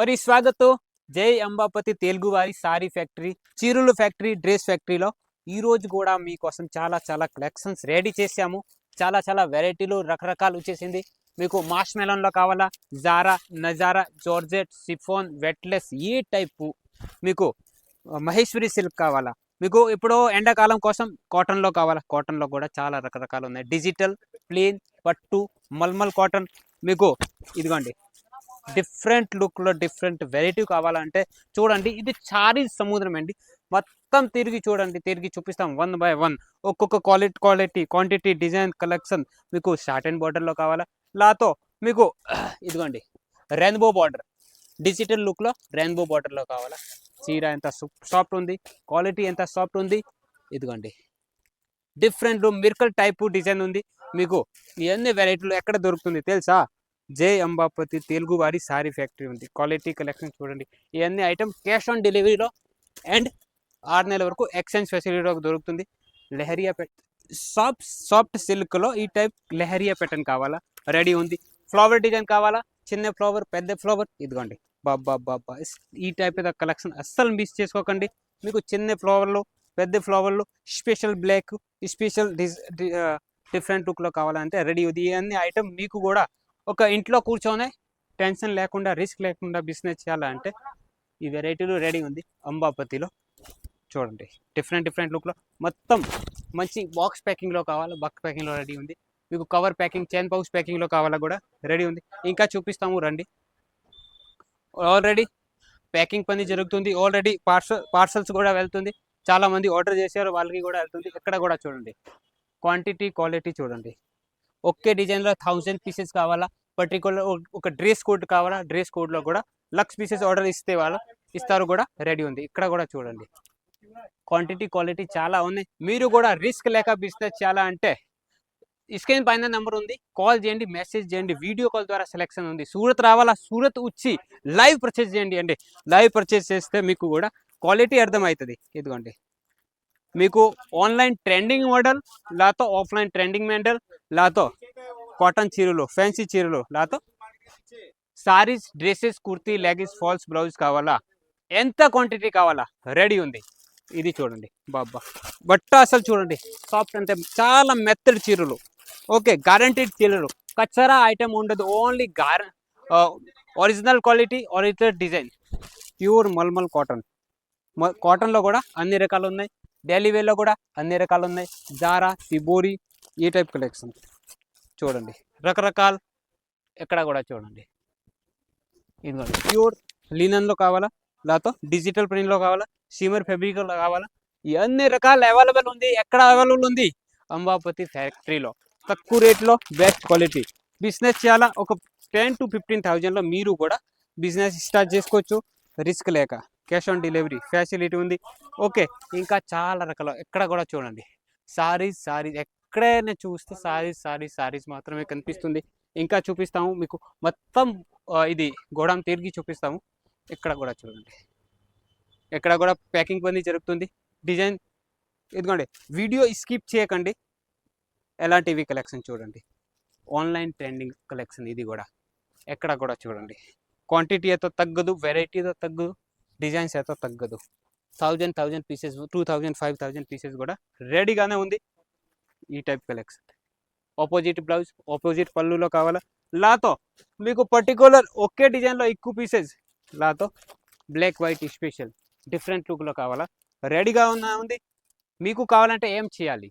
మరి స్వాగత్. జై అంబాపతి తెలుగు వారి సారీ ఫ్యాక్టరీ చీరులు ఫ్యాక్టరీ డ్రెస్ ఫ్యాక్టరీలో ఈరోజు కూడా మీకోసం చాలా చాలా కలెక్షన్స్ రెడీ చేసాము చాలా చాలా వెరైటీలు రకరకాలు వచ్చేసింది. మీకు మాష్ మెలన్లో కావాలా? జారా నజారా జార్జెట్ సిఫోన్ వెట్లెస్ ఈ టైపు మీకు మహేశ్వరి సిల్క్ కావాలా? మీకు ఇప్పుడు ఎండాకాలం కోసం కాటన్లో కావాలా? కాటన్లో కూడా చాలా రకరకాలు ఉన్నాయి. డిజిటల్ ప్లేన్ పట్టు మల్మల్ కాటన్. మీకు ఇదిగోండి. డిఫరెంట్ లుక్లో డిఫరెంట్ వెరైటీ కావాలంటే చూడండి ఇది చారీ సముద్రం అండి. మొత్తం తిరిగి చూడండి తిరిగి చూపిస్తాం వన్ బై వన్. ఒక్కొక్క quality quality quantity design collection మీకు షార్ట్ అండ్ బార్డర్లో కావాలా? లాతో మీకు ఇదిగోండి రెయిన్బో బార్డర్. డిజిటల్ లుక్లో రెయిన్బో బార్డర్లో కావాలా? చీర ఎంత సాఫ్ట్ ఉంది క్వాలిటీ ఎంత సాఫ్ట్ ఉంది ఇదిగోండి. డిఫరెంట్ మిర్కల్ టైపు డిజైన్ ఉంది మీకు ఇవన్నీ వెరైటీలు ఎక్కడ దొరుకుతుంది తెలుసా? జై అంబాపతి తెలుగు వారి సారీ ఫ్యాక్టరీ ఉంది. క్వాలిటీ కలెక్షన్ చూడండి. ఇవన్నీ ఐటమ్ క్యాష్ ఆన్ డెలివరీలో అండ్ ఆరు నెలల వరకు ఎక్స్చేంజ్ ఫెసిలిటీలో దొరుకుతుంది. లెహరియా పెట్ సాఫ్ట్ సాఫ్ట్ సిల్క్లో ఈ టైప్ లెహరియా ప్యాటర్న్ కావాలా? రెడీ ఉంది. ఫ్లవర్ డిజైన్ కావాలా? చిన్న ఫ్లవర్ పెద్ద ఫ్లవర్? ఇదిగోండి. బాబా బాబా ఈ టైప్ ఏదో కలెక్షన్ అస్సలు మిస్ చేసుకోకండి. మీకు చిన్న ఫ్లవర్లు పెద్ద ఫ్లవర్లు స్పెషల్ బ్లాక్ స్పెషల్ డిఫరెంట్ లుక్లో కావాలంటే రెడీ ఉంది. ఇవన్నీ ఐటమ్ మీకు కూడా ఒక ఇంట్లో కూర్చొని టెన్షన్ లేకుండా రిస్క్ లేకుండా బిజినెస్ చేయాలంటే ఈ వెరైటీలు రెడీ ఉంది అంబాపతిలో. చూడండి డిఫరెంట్ డిఫరెంట్ లుక్లో. మొత్తం మంచి బాక్స్ ప్యాకింగ్లో కావాలా? బాక్స్ ప్యాకింగ్లో రెడీ ఉంది. మీకు కవర్ ప్యాకింగ్ చైన్ బాక్స్ ప్యాకింగ్లో కావాలా కూడా రెడీ ఉంది. ఇంకా చూపిస్తాము రండి. ఆల్రెడీ ప్యాకింగ్ పని జరుగుతుంది. ఆల్రెడీ పార్సల్ పార్సల్స్ కూడా వెళ్తుంది. చాలా మంది ఆర్డర్ చేశారు వాళ్ళకి కూడా వెళ్తుంది. ఇక్కడ కూడా చూడండి. క్వాంటిటీ క్వాలిటీ చూడండి. ఒకే డిజైన్లో థౌజండ్ పీసెస్ కావాలా? పర్టికులర్ ఒక డ్రెస్ కోడ్ కావాలా? డ్రెస్ కోడ్లో కూడా లక్స్ పీసెస్ ఆర్డర్ ఇస్తే వాళ్ళ ఇస్తారు కూడా రెడీ ఉంది. ఇక్కడ కూడా చూడండి. క్వాంటిటీ క్వాలిటీ చాలా ఉన్నాయి మీరు కూడా రిస్క్ లేక బిజినెస్ చాలా అంటే స్క్రీన్ పైన నెంబర్ ఉంది. కాల్ చేయండి మెసేజ్ చేయండి వీడియో కాల్ ద్వారా సెలెక్షన్ ఉంది. సూరత్ రావాలా? సూరత్ వచ్చి లైవ్ పర్చేస్ చేయండి అండి. లైవ్ పర్చేస్ చేస్తే మీకు కూడా క్వాలిటీ అర్థమవుతుంది. ఇదిగోండి. మీకు ఆన్లైన్ ట్రెండింగ్ మోడల్ లాతో ఆఫ్లైన్ ట్రెండింగ్ మోడల్ లాతో కాటన్ చీరలు ఫ్యాన్సీ చీరలు లాతో saris dresses kurti leggings falls blouse కావాలా? ఎంత క్వాంటిటీ కావాలా? రెడీ ఉంది. ఇది చూడండి. బాబా. బట్ట అసలు చూడండి. సాఫ్ట్ అంటే చాలా మెత్తడి చీరలు. ఓకే గ్యారంటీడ్ చీరలు. కచ్చరా ఐటెం ఉండదు. ఓన్లీ గార original quality original design pure mulmul cotton కాటన్లో కూడా అన్ని రకాలు ఉన్నాయి. డైలీ వేర్లో కూడా అన్ని రకాలు ఉన్నాయి. జారా తిబోరి ఈ టైప్ కలెక్షన్ చూడండి. రకరకాల ఎక్కడ కూడా చూడండి. ఇదిగోండి. ప్యూర్ లీనన్లో కావాలా? లేకపోతే డిజిటల్ ప్రింట్లో కావాలా? సీమర్ ఫెబ్రిక్లో కావాలా? ఈ అన్ని రకాలు అవైలబుల్ ఉంది. ఎక్కడ అవైలబుల్ ఉంది? అంబాపతి ఫ్యాక్టరీలో తక్కువ రేట్లో బెస్ట్ క్వాలిటీ బిజినెస్ చేయాలా? ఒక టెన్ టు ఫిఫ్టీన్ థౌజండ్లో మీరు కూడా బిజినెస్ స్టార్ట్ చేసుకోవచ్చు. రిస్క్ లేక. క్యాష్ ఆన్ డెలివరీ ఫెసిలిటీ ఉంది. ఓకే ఇంకా చాలా రకాల ఎక్కడ కూడా చూడండి. సారీస్ సారీస్ ఎక్కడైనా చూస్తే సారీస్ సారీస్ సారీస్ మాత్రమే కనిపిస్తుంది. ఇంకా చూపిస్తాము మీకు మొత్తం ఇది గోడౌన్ తిరిగి చూపిస్తాము. ఇక్కడ కూడా చూడండి. ఎక్కడ కూడా ప్యాకింగ్ పని జరుగుతుంది. డిజైన్ ఇదిగోండి వీడియో స్కిప్ చేయకండి. ఎలాంటివి కలెక్షన్ చూడండి. ఆన్లైన్ ట్రెండింగ్ కలెక్షన్ ఇది కూడా. ఎక్కడ కూడా చూడండి. క్వాంటిటీ అయితే తగ్గదు వెరైటీతో తగ్గదు. డిజైన్స్ అయితే తగ్గదు. Thousand thousand pieces two thousand five thousand pieces కూడా రెడీగానే ఉంది ఈ type collection. Opposite blouse opposite పళ్ళులో కావాలా? లాతో మీకు పర్టికులర్ ఒకే డిజైన్లో ఎక్కువ పీసెస్ లాతో బ్లాక్ వైట్ స్పెషల్ డిఫరెంట్ లుక్లో కావాలా? రెడీగా ఉన్న ఉంది. మీకు కావాలంటే ఏం చేయాలి?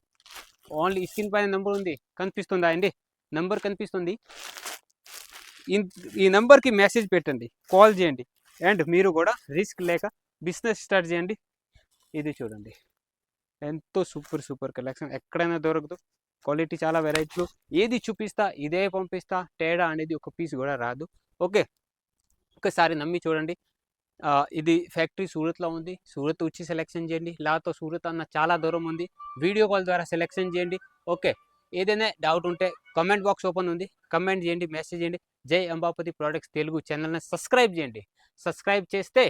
ఓన్లీ స్క్రీన్ పైన నెంబర్ ఉంది. కనిపిస్తుందా అండి? నెంబర్ కనిపిస్తుంది. ఈ నెంబర్కి మెసేజ్ పెట్టండి. కాల్ చేయండి. అండ్ మీరు కూడా రిస్క్ లేక బిజినెస్ స్టార్ట్ చేయండి. ఇది చూడండి. ఎంతో సూపర్ సూపర్ కలెక్షన్. ఎక్కడైనా దొరకదు. క్వాలిటీ చాలా వెరైటీలు. ఏది చూపిస్తా ఇదే పంపిస్తా తేడా అనేది ఒక పీస్ కూడా రాదు. ఓకే. ఒకసారి నమ్మి చూడండి. ఇది ఫ్యాక్టరీ సూరత్లో ఉంది. సూరత్ వచ్చి సెలెక్షన్ చేయండి. లేకపోతే సూరత్ అన్న చాలా దూరం ఉంది. వీడియో కాల్ ద్వారా సెలెక్షన్ చేయండి. ఓకే. ఏదైనా డౌట్ ఉంటే కమెంట్ బాక్స్ ఓపెన్ ఉంది. కమెంట్ చేయండి మెసేజ్ చేయండి. జై అంబాపతి ప్రోడక్ట్స్ తెలుగు ఛానల్ని సబ్స్క్రైబ్ చేయండి. సబ్స్క్రైబ్ చేస్తే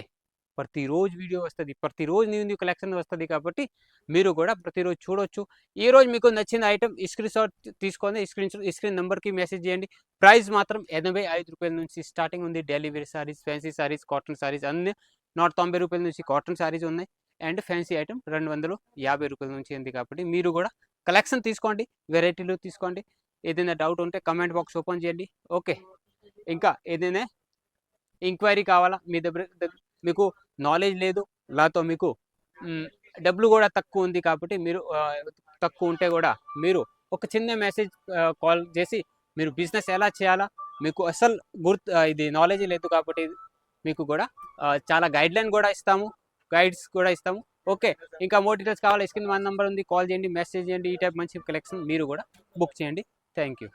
ప్రతిరోజు వీడియో వస్తుంది. ప్రతిరోజు న్యూ న్యూ కలెక్షన్ వస్తుంది కాబట్టి మీరు కూడా ప్రతిరోజు చూడొచ్చు. ఈ రోజు మీకు నచ్చిన ఐటమ్ స్క్రీన్ షాట్ తీసుకొని స్క్రీన్ స్క్రీన్ నెంబర్కి మెసేజ్ చేయండి. ప్రైస్ మాత్రం ఎనభై ఐదు రూపాయల నుంచి స్టార్టింగ్ ఉంది. Daily wear saris fancy saris cotton saris అన్ని నూట తొంభై రూపాయల నుంచి కాటన్ సారీస్ ఉన్నాయి. అండ్ ఫ్యాన్సీ ఐటమ్ రెండు వందలు యాభై రూపాయల నుంచి ఉంది కాబట్టి మీరు కూడా కలెక్షన్ తీసుకోండి. వెరైటీలు తీసుకోండి. ఏదైనా డౌట్ ఉంటే కమెంట్ బాక్స్ ఓపెన్ చేయండి. ఓకే ఇంకా ఏదైనా ఎంక్వైరీ కావాలా? మీ దగ్గర మీకు నాలెడ్జ్ లేదు లేకపోతే మీకు డబ్బులు కూడా తక్కువ ఉంది కాబట్టి మీరు తక్కువ ఉంటే కూడా మీరు ఒక చిన్న మెసేజ్ కాల్ చేసి మీరు బిజినెస్ ఎలా చేయాలా? మీకు అసలు గుర్తు ఇది నాలెడ్జ్ లేదు కాబట్టి మీకు కూడా చాలా గైడ్లైన్ కూడా ఇస్తాము గైడ్స్ కూడా ఇస్తాము. ఓకే ఇంకా మోర్ డీటెయిల్స్ కావాలి? స్క్రీన్ వన్ నెంబర్ ఉంది కాల్ చేయండి మెసేజ్ చేయండి ఈ టైప్ మంచి కలెక్షన్ మీరు కూడా బుక్ చేయండి. Thank you